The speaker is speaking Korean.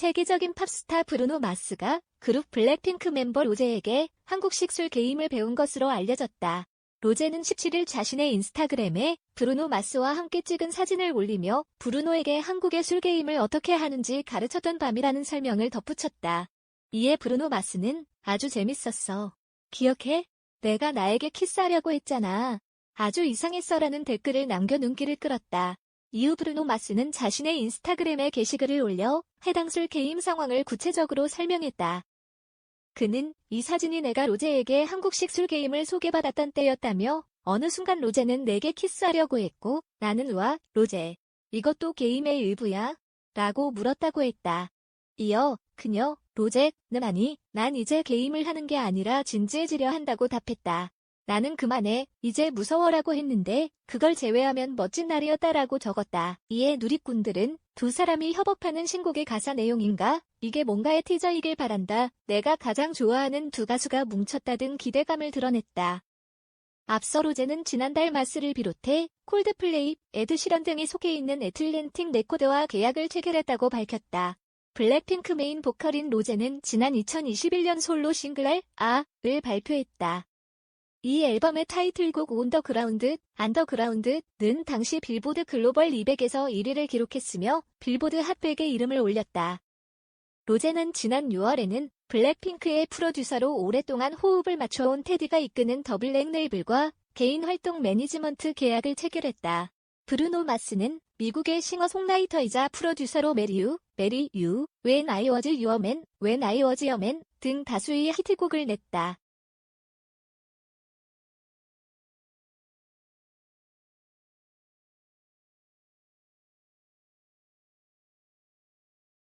세계적인 팝스타 브루노 마스가 그룹 블랙핑크 멤버 로제에게 한국식 술 게임을 배운 것으로 알려졌다. 로제는 17일 자신의 인스타그램에 브루노 마스와 함께 찍은 사진을 올리며 브루노에게 한국의 술 게임을 어떻게 하는지 가르쳤던 밤이라는 설명을 덧붙였다. 이에 브루노 마스는 아주 재밌었어. 기억해? 내가 나에게 키스하려고 했잖아. 아주 이상했어라는 댓글을 남겨 눈길을 끌었다. 이후 브루노 마스는 자신의 인스타그램에 게시글을 올려 해당 술 게임 상황을 구체적으로 설명했다. 그는 이 사진이 내가 로제에게 한국식 술 게임을 소개받았던 때였다며 어느 순간 로제는 내게 키스하려고 했고 나는 와, 로제. 이것도 게임의 일부야? 라고 물었다고 했다. 이어 그녀, 로제 는 아니, 난 이제 게임을 하는 게 아니라 진지해지려 한다고 답했다. 나는 그만해, 이제 무서워라고 했는데 그걸 제외하면 멋진 날이었다라고 적었다. 이에 누리꾼들은 두 사람이 협업하는 신곡의 가사 내용인가? 이게 뭔가의 티저이길 바란다. 내가 가장 좋아하는 두 가수가 뭉쳤다 등 기대감을 드러냈다. 앞서 로제는 지난달 마스를 비롯해 콜드플레이, 에드시런 등이 속해 있는 애틀랜틱 레코드와 계약을 체결했다고 밝혔다. 블랙핑크 메인 보컬인 로제는 지난 2021년 솔로 싱글 아을 발표했다. 이 앨범의 타이틀곡 온더그라운드, 안더그라운드는 당시 빌보드 글로벌 200에서 1위를 기록했으며 빌보드 핫백에 이름을 올렸다. 로제는 지난 6월에는 블랙핑크의 프로듀서로 오랫동안 호흡을 맞춰온 테디가 이끄는 더 블랙 레이블과 개인 활동 매니지먼트 계약을 체결했다. 브루노 마스는 미국의 싱어송라이터이자 프로듀서로 메리유, 메리 유, 웬 아이 워즈 유어맨, 웬 아이 워즈 여맨 등 다수의 히트곡을 냈다.